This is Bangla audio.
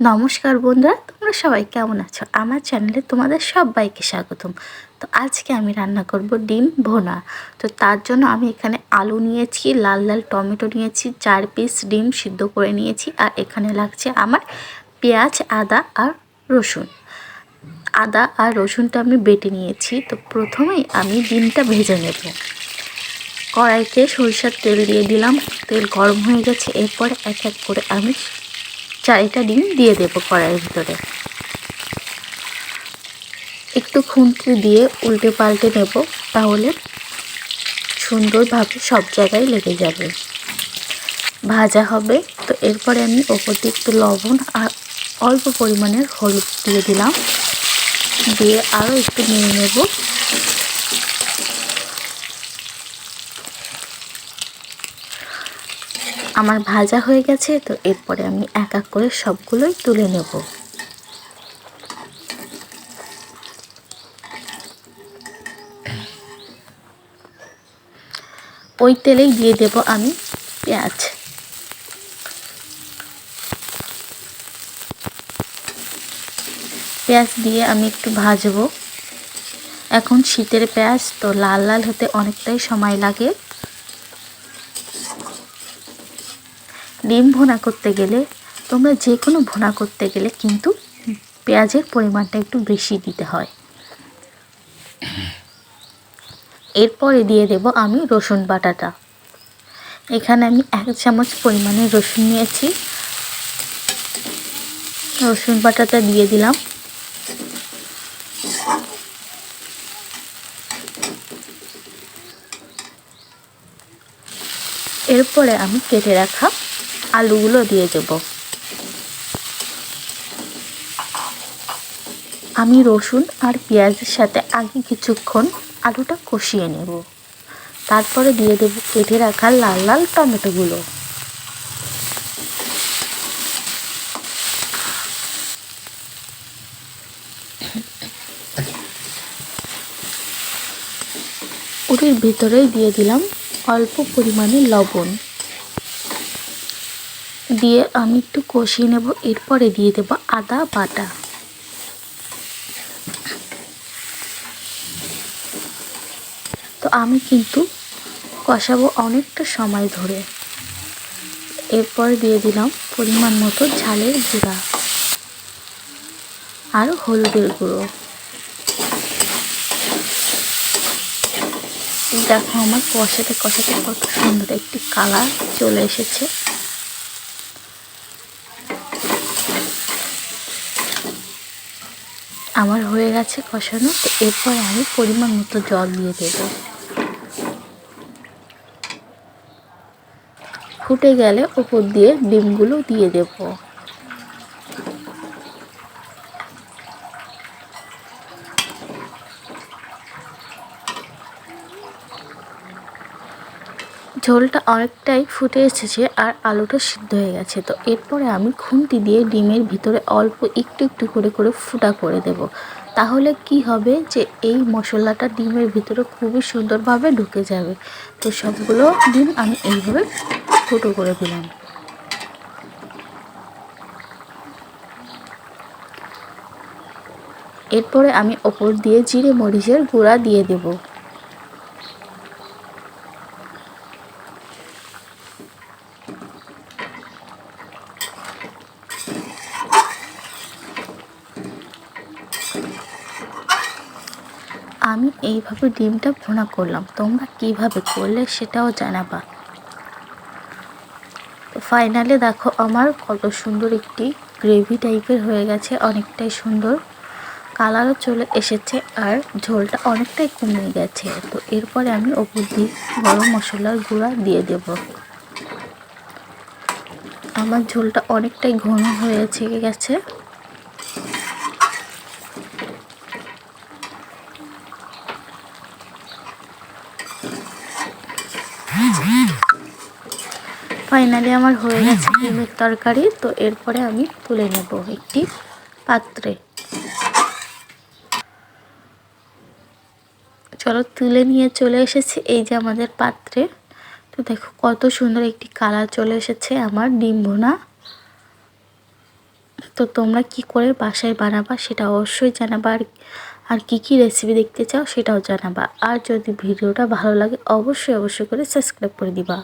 নমস্কার বন্ধুরা, তোমরা সবাই কেমন আছো? আমার চ্যানেলে তোমাদের সবাইকে স্বাগতম। তো আজকে আমি রান্না করব ডিম ভোনা। তো তার জন্য আমি এখানে আলু নিয়েছি, লাল লাল টমেটো নিয়েছি, চার পিস ডিম সিদ্ধ করে নিয়েছি, আর এখানে লাগছে আমার পেঁয়াজ, আদা আর রসুন। আদা আর রসুনটা আমি বেটে নিয়েছি। তো প্রথমেই আমি ডিমটা ভেজে নেব। কড়াইতে সরিষার তেল দিয়ে দিলাম। তেল গরম হয়ে গেছে। এরপর এক এক করে আমি চারিটা ডিম দিয়ে দেব কড়াইয়ের ভিতরে। একটু খুন্তি দিয়ে উল্টে পাল্টে নেব, তাহলে সুন্দরভাবে সব জায়গায় লেগে যাবে। ভাজা হবে, তো এরপরে আমি ওপর একটু লবণ আর অল্প পরিমাণের হলুদ দিয়ে দিলাম। দিয়ে আরও একটু নিয়ে নেব। আমার ভাজা হয়ে গেছে, তো এরপরে আমি এক এক করে সবগুলোই তুলে নেব। ওই তেলেই দিয়ে দেব আমি পেঁয়াজ। পেঁয়াজ দিয়ে আমি একটু ভাজবো। এখন শীতের পেঁয়াজ তো লাল লাল হতে অনেকটাই সময় লাগে। ডিম ভোনা করতে গেলে, তোমরা যে কোনো ভোনা করতে গেলে কিন্তু পেঁয়াজের পরিমাণটা একটু বেশি দিতে হয়। এরপরে দিয়ে দেব আমি রসুন বাটাটা। এখানে আমি এক চামচ পরিমাণে রসুন নিয়েছি। রসুন বাটাটা দিয়ে দিলাম। এরপরে আমি কেটে রাখা আলুগুলো দিয়ে দেব। আমি রসুন আর পেঁয়াজের সাথে আগে কিছুক্ষণ আলুটা কষিয়ে নেব। তারপরে দিয়ে দেব কেটে রাখা লাল লাল টমেটোগুলো। ওটির ভিতরেই দিয়ে দিলাম অল্প পরিমাণে লবণ। দিয়ে আমি একটু কষিয়ে নেব, এরপরে দিয়ে দেব আদা বাটা। তো আমি কিন্তু কষাবো অনেকটা সময় ধরে। এরপর দিয়ে দিলাম পরিমাণ মতো ঝালের গুঁড়া আর হলুদের গুঁড়ো। দেখো আমার কষাতে কষাতে কত সুন্দর একটি কালার চলে এসেছে। আমার হয়ে গেছে কষানো, তো এরপর আমি পরিমাণ মতো জল দিয়ে দেব। ফুটে গেলে ওপর দিয়ে ডিমগুলো দিয়ে দেব। ঝোলটা অনেকটাই ফুটে এসেছে আর আলুটা সিদ্ধ হয়ে গেছে। তো এরপরে আমি খুন্তি দিয়ে ডিমের ভিতরে অল্প একটু একটু করে করে ফুটা করে দেব। তাহলে কি হবে যে এই মশলাটা ডিমের ভিতরে খুবই সুন্দরভাবে ঢুকে যাবে। তো সবগুলো ডিম আমি এইভাবে ফুটো করে দিলাম। এরপরে আমি ওপর দিয়ে জিরে মরিচের গুঁড়া দিয়ে দেবো। আমি এইভাবে ডিমটা ভোনা করলাম। তোমরা কীভাবে করলে সেটাও জানাবা। ফাইনালি দেখো আমার কত সুন্দর একটি গ্রেভি টাইপের হয়ে গেছে, অনেকটাই সুন্দর। কালারও চলে এসেছে আর ঝোলটা অনেকটাই কমে গেছে। তো এরপরে আমি ওপর দিয়ে গরম মশলার গুঁড়া দিয়ে দেব। আমার ঝোলটা অনেকটাই ঘন হয়েছে গেছে। ফাইনালি আমার হয়ে গেছে ডিমের তরকারি, তো এরপরে আমি তুলে নেব একটি পাত্রে। চলো তুলে নিয়ে চলে এসেছি এই যে আমাদের পাত্রে। তো দেখো কত সুন্দর একটি কালার চলে এসেছে আমার ডিম ভোনা। তো তোমরা কি করে বাসায় বানাবা সেটা অবশ্যই জানাবা। আর আর কী কী রেসিপি দেখতে চাও সেটাও জানাবা। আর যদি ভিডিওটা ভালো লাগে অবশ্যই অবশ্যই করে সাবস্ক্রাইব করে দিবা।